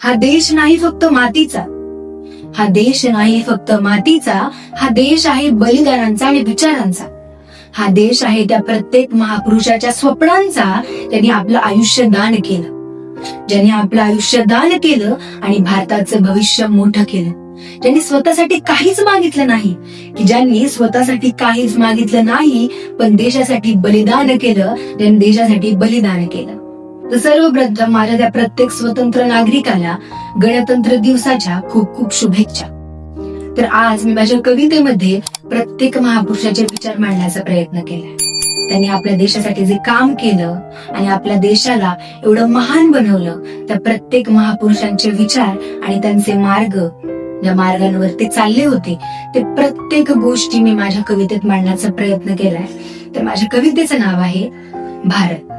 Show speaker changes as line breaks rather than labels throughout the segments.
हा देश नाही फक्त मातीचा. हा देश नाही फक्त मातीचा हा देश आहे बलिदानांचा आणि विचारांचा. हा देश आहे त्या प्रत्येक महापुरुषाच्या स्वप्नांचा त्यांनी आपलं आयुष्य दान केलं. ज्यांनी आपलं आयुष्य दान केलं आणि भारताचं भविष्य मोठं केलं. ज्यांनी स्वतःसाठी काहीच मागितलं नाही की ज्यांनी स्वतःसाठी काहीच मागितलं नाही पण देशासाठी बलिदान केलं त्यांनी देशासाठी बलिदान केलं. सर्वप्रथम माझ्या त्या प्रत्येक स्वतंत्र नागरिकाला गणतंत्र दिवसाच्या खूप खूप शुभेच्छा. तर आज मी माझ्या कवितेमध्ये प्रत्येक महापुरुषाचे विचार मांडण्याचा प्रयत्न केलाय. त्यांनी आपल्या देशासाठी जे काम केलं आणि आपल्या देशाला एवढं महान बनवलं त्या प्रत्येक महापुरुषांचे विचार आणि त्यांचे मार्ग ज्या मार्गांवर ते चालले होते ते प्रत्येक गोष्टी मी माझ्या कवितेत मांडण्याचा प्रयत्न केलाय. तर माझ्या कवितेचं नाव आहे भारत.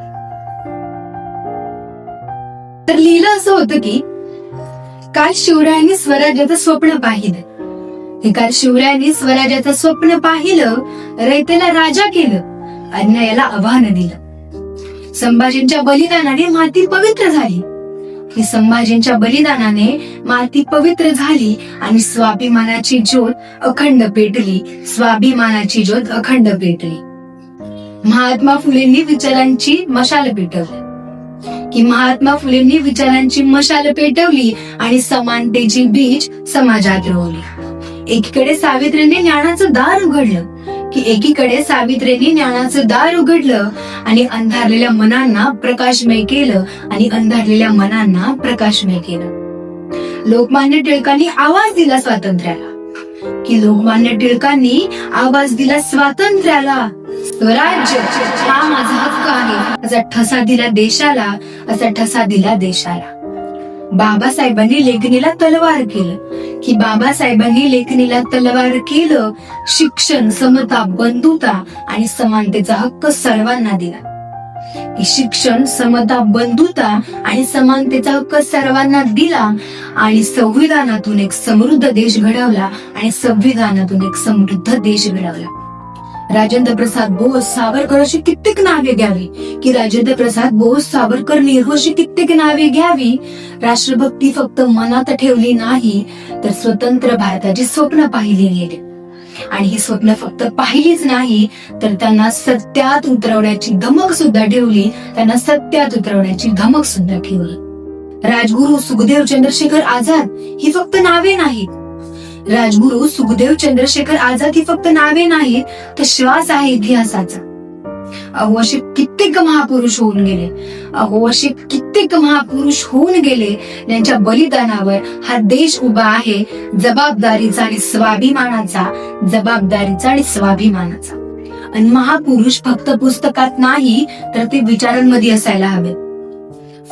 तर लिहिलं असं होतं की काल शिवरायांनी स्वराज्याचं स्वप्न पाहिलं. हे काल शिवरायांनी स्वराज्याचं स्वप्न पाहिलं रयतेला राजा केलं अन्यायाला आव्हान दिलं. संभाजींच्या बलिदानाने माती पवित्र झाली. ही संभाजींच्या बलिदानाने माती पवित्र झाली आणि स्वाभिमानाची ज्योत अखंड पेटली. स्वाभिमानाची ज्योत अखंड पेटली. महात्मा फुलेंनी विचारांची मशाल पेटवली. की महात्मा फुलेंनी विचारांची मशाल पेटवली आणि समानतेची बीज समाजात रोवली. एकीकडे सावित्रीने ज्ञानाचं दार उघडलं की एकीकडे सावित्रीने ज्ञानाचं दार उघडलं आणि अंधारलेल्या मनांना प्रकाशमय केलं आणि अंधारलेल्या मनांना प्रकाशमय केलं. लोकमान्य टिळकांनी आवाज दिला स्वातंत्र्याला. की लोकमान्य टिळकांनी आवाज दिला स्वातंत्र्याला. स्वराज्य हा माझा हक्क आहे. असा ठसा दिला देशाला असा ठसा दिला देशाला. बाबासाहेबांनी लेखणीला तलवार केलं. की बाबासाहेबांनी लेखणीला तलवार केलं शिक्षण समता बंधुता आणि समानतेचा हक्क सर्वांना दिला. की शिक्षण समता बंधुता आणि समानतेचा हक्क सर्वांना दिला आणि संविधानातून एक समृद्ध देश घडवला आणि संविधानातून एक समृद्ध देश घडवला. राजेंद्र प्रसाद बोस सावरकर अशी कित्येक नावे घ्यावी. की राजेंद्र प्रसाद बोस सावरकर अशी कित्येक नावे घ्यावी. राष्ट्रभक्ती फक्त मनात ठेवली नाही तर स्वतंत्र भारताची स्वप्न पाहिली गेली आणि ही स्वप्न फक्त पाहिलीच नाही तर त्यांना सत्यात उतरवण्याची धमक सुद्धा ठेवली. त्यांना सत्यात उतरवण्याची धमक सुद्धा ठेवली. राजगुरु सुखदेव चंद्रशेखर आझाद ही फक्त नावे नाहीत. राजगुरु सुखदेव चंद्रशेखर आझाद ही फक्त नावे नाहीत तर श्वास आहे इतिहासाचा. अहो असे कित्येक महापुरुष होऊन गेले. अहो असे कित्येक महापुरुष होऊन गेले त्यांच्या बलिदानावर हा देश उभा आहे जबाबदारीचा आणि स्वाभिमानाचा जबाबदारीचा आणि स्वाभिमानाचा. आणि महापुरुष फक्त पुस्तकात नाही तर ते विचारांमध्ये असायला हवे.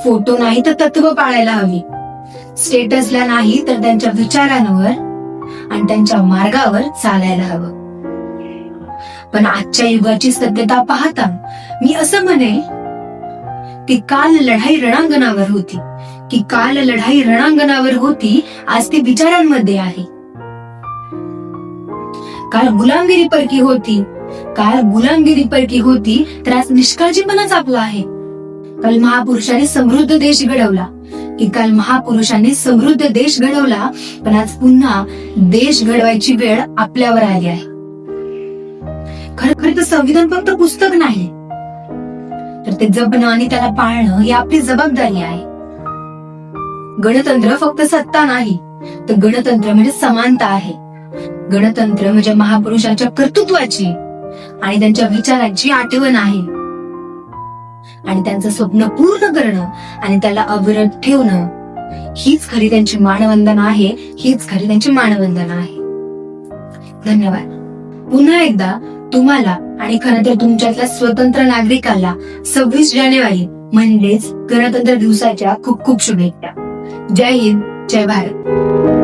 फोटो नाही तर तत्व पाळायला हवी. स्टेटसला नाही तर त्यांच्या विचारांवर आणि त्यांच्या मार्गावर चालायला हवं. पण आजच्या युगाची सत्यता पाहता मी असं म्हणे की काल लढाई रणांगणावर होती. की काल लढाई रणांगणावर होती आज ती विचारांमध्ये आहे. काल गुलामगिरी परकी होती काल गुलामगिरी परकी होती तर आज निष्काळजीपणाच आपला आहे. काल महापुरुषांनी समृद्ध देश घडवला. की काल महापुरुषांनी समृद्ध देश घडवला पण आज पुन्हा देश घडवायची वेळ आपल्यावर आली आहे. खरं खरं तर संविधान फक्त पुस्तक नाही. तर ते जपणं आणि त्याला पाळणं ही आपली जबाबदारी आहे. गणतंत्र फक्त सत्ता नाही तर गणतंत्र म्हणजे समानता आहे. गणतंत्र म्हणजे महापुरुषांच्या कर्तृत्वाची आणि त्यांच्या विचारांची आठवण आहे. आणि त्यांचं स्वप्न पूर्ण करणं आणि त्याला अविरत ठेवणं हीच खरी त्यांची मानवंदना आहे हीच खरी त्यांची मानवंदना आहे. धन्यवाद. पुन्हा एकदा तुम्हाला आणि खरं तर तुमच्यातल्या स्वतंत्र नागरिकाला सव्वीस जानेवारी म्हणजेच गणतंत्र दिवसाच्या खूप खूप शुभेच्छा. जय हिंद जय भारत.